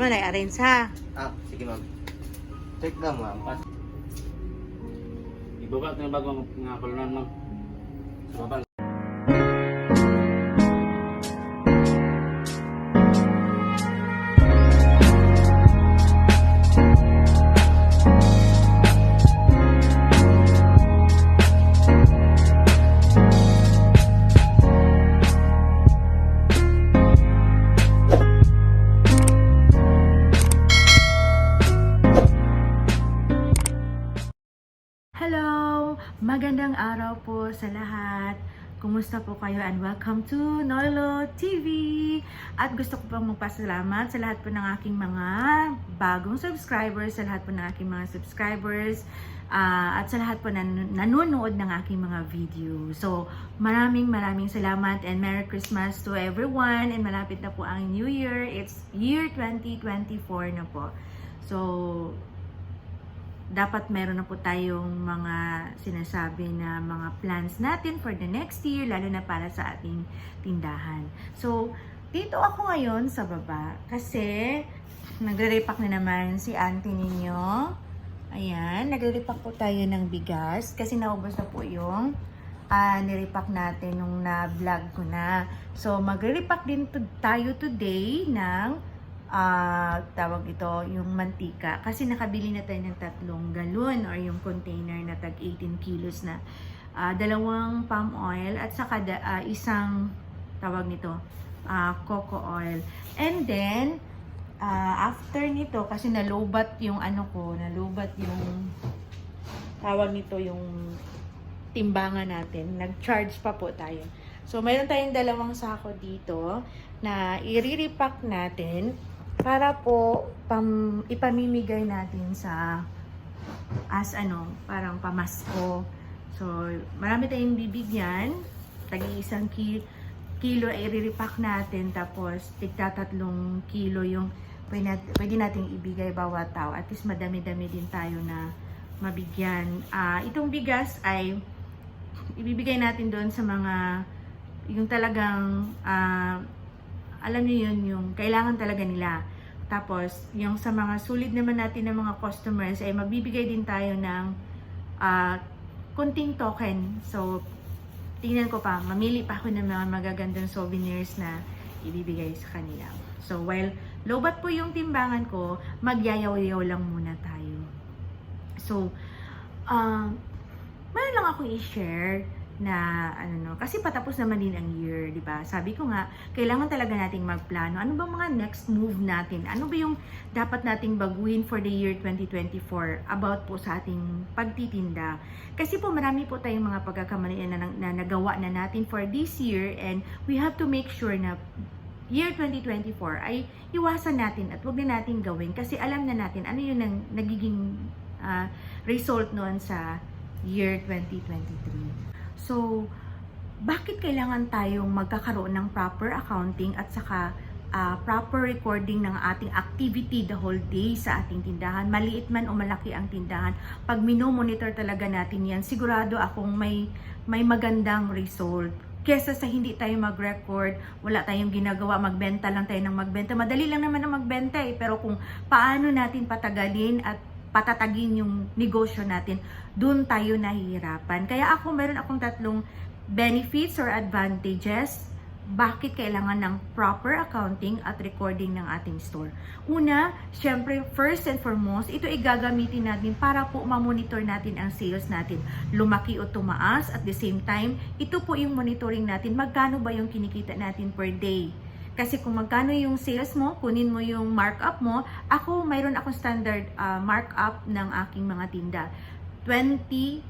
man ay arrange ha. Ah, sige ma'am. Check lang ma'am. Ibaba bagong nga balunan ma'am. Sa baba. Hello! Magandang araw po sa lahat. Kumusta po kayo and welcome to Nolo TV! At gusto ko pong magpasalamat sa lahat po ng aking mga bagong subscribers, sa lahat po ng aking mga subscribers, ah, at sa lahat po na nanonood ng aking mga video. So, maraming maraming salamat and Merry Christmas to everyone and malapit na po ang New Year. It's year 2024 na po. So, dapat meron na po tayong mga sinasabi na mga plans natin for the next year, lalo na para sa ating tindahan. So, dito ako ngayon sa baba kasi nagre-repack na naman si auntie ninyo. Ayan, nagre-repack po tayo ng bigas kasi naubos na po yung ah nirepack natin nung na-vlog ko na. So, magre-repack din to- tayo today ng ah tawag ito, yung mantika. Kasi nakabili na tayo ng tatlong galon or yung container na tag 18 kilos na ah, dalawang palm oil at saka da- ah, isang tawag nito, ah, coco oil. And then, ah, after nito, kasi nalobat yung ano ko, nalobat yung tawag nito yung timbangan natin. Nag-charge pa po tayo. So, mayroon tayong dalawang sako dito na i-repack natin para po pam, ipamimigay natin sa as ano, parang pamasko. So, marami tayong bibigyan. Tagi isang ki, kilo ay i-repack natin tapos tigta tatlong kilo yung pwede, nat- pwede nating ibigay bawat tao. At least madami-dami din tayo na mabigyan. Ah, itong bigas ay ibibigay natin doon sa mga yung talagang ah, alam niyo yun yung kailangan talaga nila. Tapos, yung sa mga sulit naman natin ng mga customers, ay magbibigay din tayo ng ah, kunting token. So, tingnan ko pa, mamili pa ako ng mga magagandang souvenirs na ibibigay sa kanila. So, while lobat po yung timbangan ko, magyayaw-yaw lang muna tayo. So, um, meron lang ako i-share na ano no kasi patapos naman din ang year, 'di ba? Sabi ko nga, kailangan talaga nating magplano. Ano ba mga next move natin? Ano ba yung dapat nating baguhin for the year 2024 about po sa ating pagtitinda? Kasi po marami po tayong mga pagkakamali na, na, na nagawa na natin for this year and we have to make sure na year 2024 ay iwasan natin at wag na natin gawin kasi alam na natin ano yung nang, nagiging ah, result noon sa year 2023. So, bakit kailangan tayong magkakaroon ng proper accounting at saka ah, proper recording ng ating activity the whole day sa ating tindahan? Maliit man o malaki ang tindahan, pag minomonitor talaga natin yan, sigurado akong may, may magandang result. Kesa sa hindi tayo mag-record, wala tayong ginagawa, magbenta lang tayo ng magbenta. Madali lang naman ang magbenta eh, pero kung paano natin patagalin at patatagin yung negosyo natin, dun tayo nahihirapan. Kaya ako, meron akong tatlong benefits or advantages bakit kailangan ng proper accounting at recording ng ating store. Una, syempre, first and foremost, ito ay gagamitin natin para po ma-monitor natin ang sales natin. Lumaki o tumaas at the same time, ito po yung monitoring natin. Magkano ba yung kinikita natin per day? Kasi kung magkano yung sales mo, kunin mo yung markup mo. Ako, mayroon akong standard ah, markup ng aking mga tinda. 20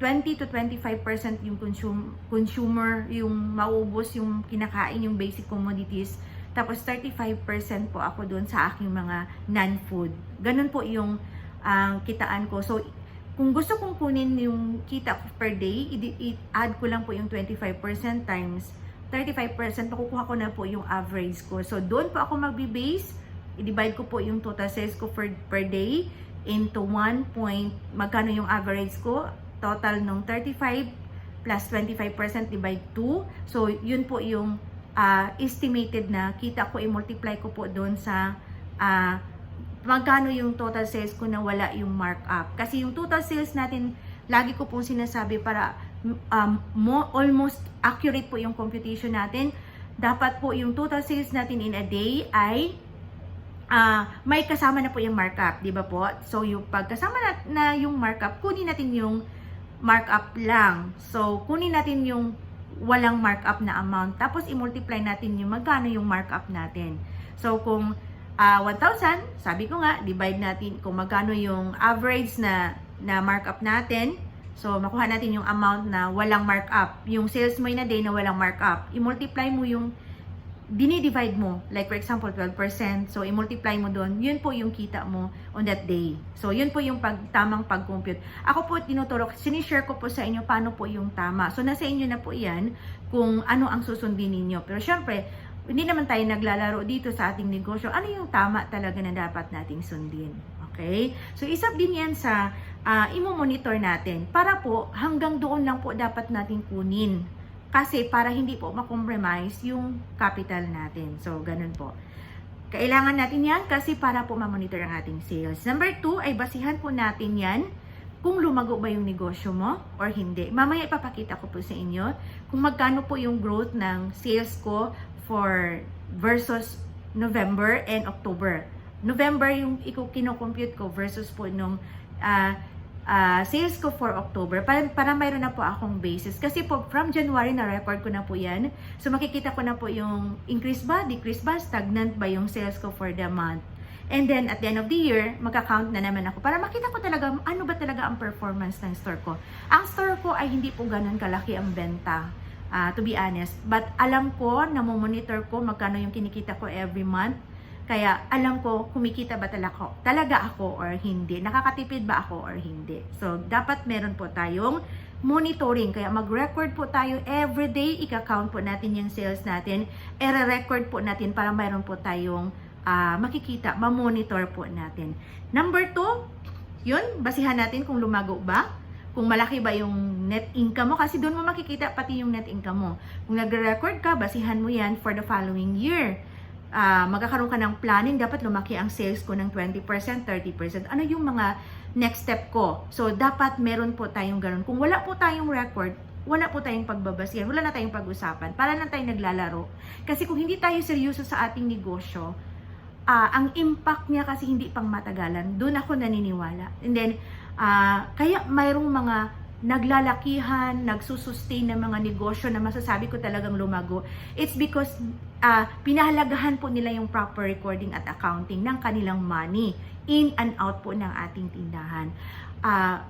20 to 25% yung consum- consumer, yung maubos yung kinakain, yung basic commodities. Tapos 35% po ako doon sa aking mga non-food. Ganun po yung ang kitaan ko. So, kung gusto kong kunin yung kita per day, i-add ko lang po yung 25% times 35%, makukuha ko na po yung average ko. So, doon po ako magbi-base. I-divide ko po yung total sales ko per, per day into 1 point, magkano yung average ko, total nung 35 plus 25% divide 2. So, yun po yung ah, estimated na kita ko i-multiply ko po doon sa ah, magkano yung total sales ko na wala yung markup. Kasi yung total sales natin, lagi ko pong sinasabi para um, mo, almost accurate po yung computation natin. Dapat po yung total sales natin in a day ay ah may kasama na po yung markup, di ba po? So, yung pagkasama na, na yung markup, kunin natin yung markup lang. So, kunin natin yung walang markup na amount. Tapos, i-multiply natin yung magkano yung markup natin. So, kung ah 1,000, sabi ko nga, divide natin kung magkano yung average na, na markup natin. So, makuha natin yung amount na walang markup. Yung sales mo in a day na walang markup. I-multiply mo yung dinidivide mo, like for example, 12%, so i-multiply mo doon, yun po yung kita mo on that day. So, yun po yung pag, tamang pag-compute. Ako po, tinuturo, sinishare ko po sa inyo paano po yung tama. So, nasa inyo na po yan kung ano ang susundin ninyo. Pero syempre, hindi naman tayo naglalaro dito sa ating negosyo. Ano yung tama talaga na dapat nating sundin? Okay? So, isa din yan sa uh, imo-monitor natin para po hanggang doon lang po dapat nating kunin kasi para hindi po makompromise yung capital natin. So, ganun po. Kailangan natin yan kasi para po ma-monitor ang ating sales. Number two, ay basihan po natin yan kung lumago ba yung negosyo mo or hindi. Mamaya ipapakita ko po sa inyo kung magkano po yung growth ng sales ko for versus November and October. November yung kino-compute ko versus po nung ah, ah, sales ko for October para, para mayroon na po akong basis. Kasi po from January na record ko na po yan. So makikita ko na po yung increase ba, decrease ba, stagnant ba yung sales ko for the month. And then at the end of the year, magka-count na naman ako para makita ko talaga ano ba talaga ang performance ng store ko. Ang store ko ay hindi po ganun kalaki ang benta. ah, to be honest. But alam ko, namomonitor ko magkano yung kinikita ko every month. Kaya alam ko kumikita ba talaga ako, talaga ako or hindi. Nakakatipid ba ako or hindi. So, dapat meron po tayong monitoring. Kaya mag-record po tayo everyday. Ika-count po natin yung sales natin. Ere-record po natin para mayroon po tayong ah, makikita, ma-monitor po natin. Number two, yun, basihan natin kung lumago ba. Kung malaki ba yung net income mo. Kasi doon mo makikita pati yung net income mo. Kung nagre-record ka, basihan mo yan for the following year ah, magkakaroon ka ng planning, dapat lumaki ang sales ko ng 20%, 30%. Ano yung mga next step ko? So, dapat meron po tayong ganun. Kung wala po tayong record, wala po tayong pagbabasihan, wala na tayong pag-usapan, para lang tayong naglalaro. Kasi kung hindi tayo seryoso sa ating negosyo, ah, ang impact niya kasi hindi pang matagalan. Doon ako naniniwala. And then, ah, kaya mayroong mga naglalakihan, nagsusustain ng mga negosyo na masasabi ko talagang lumago. It's because ah, pinahalagahan po nila yung proper recording at accounting ng kanilang money in and out po ng ating tindahan. Ah,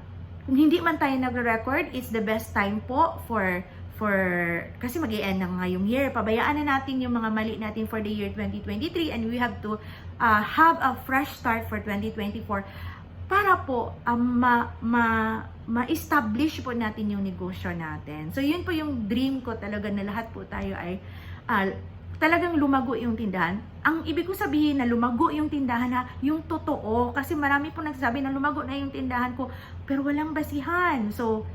kung hindi man tayo nagre-record, it's the best time po for for kasi mag end na ngayong year. Pabayaan na natin yung mga mali natin for the year 2023 and we have to ah, have a fresh start for 2024 para po um, ma, ma, ma-establish po natin yung negosyo natin. So, yun po yung dream ko talaga na lahat po tayo ay ah, talagang lumago yung tindahan. Ang ibig ko sabihin na lumago yung tindahan na yung totoo. Kasi marami po nagsasabi na lumago na yung tindahan ko pero walang basihan. So,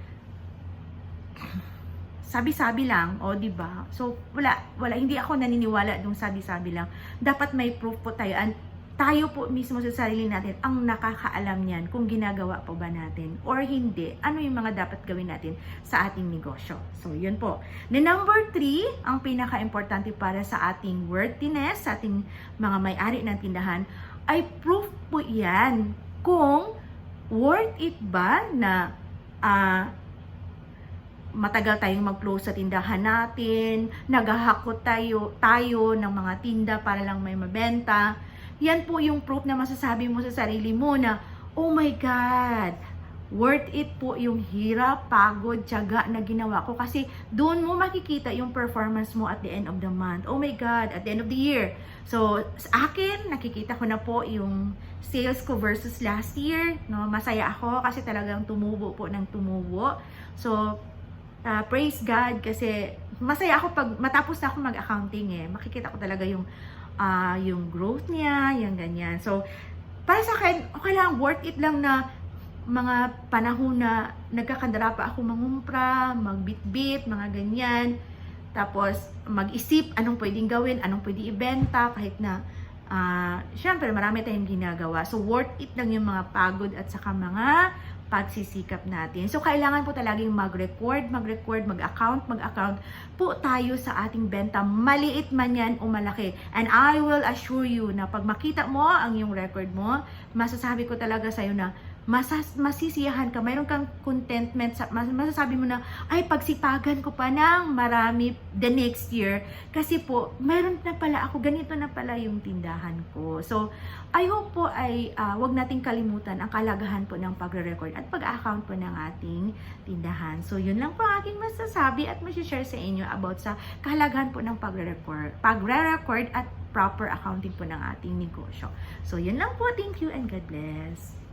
sabi-sabi lang, o di ba? So wala wala hindi ako naniniwala dong sabi-sabi lang. Dapat may proof po tayo and tayo po mismo sa sarili natin ang nakakaalam niyan kung ginagawa po ba natin or hindi. Ano yung mga dapat gawin natin sa ating negosyo. So, yun po. The number three, ang pinaka-importante para sa ating worthiness, sa ating mga may-ari ng tindahan, ay proof po yan kung worth it ba na ah, matagal tayong mag-close sa tindahan natin, naghahakot tayo, tayo ng mga tinda para lang may mabenta. Yan po yung proof na masasabi mo sa sarili mo na, oh my God, worth it po yung hirap, pagod, tiyaga na ginawa ko kasi doon mo makikita yung performance mo at the end of the month. Oh my God, at the end of the year. So, sa akin, nakikita ko na po yung sales ko versus last year. No? Masaya ako kasi talagang tumubo po ng tumubo. So, uh, praise God kasi masaya ako pag matapos na ako mag-accounting eh. Makikita ko talaga yung ah, yung growth niya, yung ganyan. So, para sa akin, okay lang, worth it lang na mga panahon na nagkakandara pa ako mangumpra, magbitbit, mga ganyan. Tapos, mag-isip anong pwedeng gawin, anong pwedeng ibenta, kahit na, ah, syempre, marami tayong ginagawa. So, worth it lang yung mga pagod at saka mga pagsisikap natin. So, kailangan po talagang mag-record, mag-record, mag-account, mag-account po tayo sa ating benta, maliit man yan o malaki. And I will assure you na pag makita mo ang yung record mo, masasabi ko talaga sa'yo na masas masisiyahan ka, mayroon kang contentment, sa, mas- masasabi mo na, ay, pagsipagan ko pa ng marami the next year. Kasi po, mayroon na pala ako, ganito na pala yung tindahan ko. So, I hope po ay ah, wag nating kalimutan ang kalagahan po ng pagre-record at pag-account po ng ating tindahan. So, yun lang po aking masasabi at share sa inyo about sa kalagahan po ng pagre-record, pagre-record at proper accounting po ng ating negosyo. So, yun lang po. Thank you and God bless.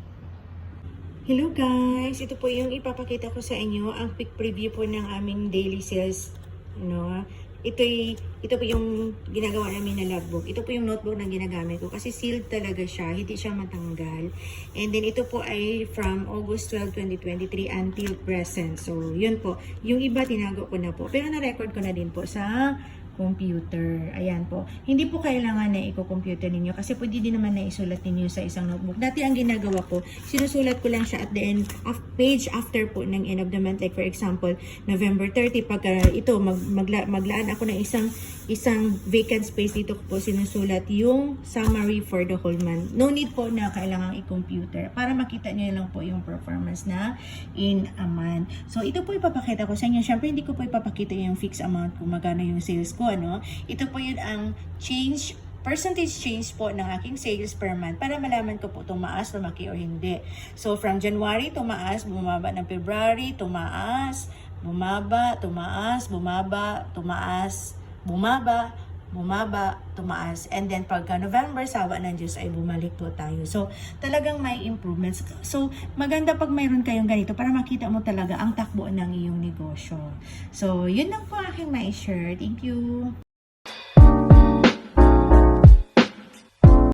Hello guys! Ito po yung ipapakita ko sa inyo, ang quick preview po ng aming daily sales. No? Ito, ito po yung ginagawa namin na logbook. Ito po yung notebook na ginagamit ko kasi sealed talaga siya, hindi siya matanggal. And then ito po ay from August 12, 2023 until present. So, yun po. Yung iba tinago ko na po. Pero na-record ko na din po sa computer. Ayan po. Hindi po kailangan na i-computer ninyo kasi pwede din naman na isulat ninyo sa isang notebook. Dati ang ginagawa ko, sinusulat ko lang siya at the end, of page after po ng end of the month. Like for example, November 30, pagka ito, mag, magla, maglaan ako ng isang isang vacant space dito po sinusulat yung summary for the whole month. No need po na kailangang i-computer para makita nyo lang po yung performance na in a month. So, ito po ipapakita ko sa inyo. Siyempre, hindi ko po ipapakita yung fixed amount kung magkano yung sales ko, ano. Ito po yun ang change percentage change po ng aking sales per month para malaman ko po tumaas, lumaki o hindi. So, from January, tumaas, bumaba ng February, tumaas, bumaba, tumaas, bumaba, tumaas, bumaba, bumaba, tumaas. And then pagka November, sawa ng Diyos ay bumalik po tayo. So, talagang may improvements. So, maganda pag mayroon kayong ganito para makita mo talaga ang takbo ng iyong negosyo. So, yun lang po aking may share. Thank you.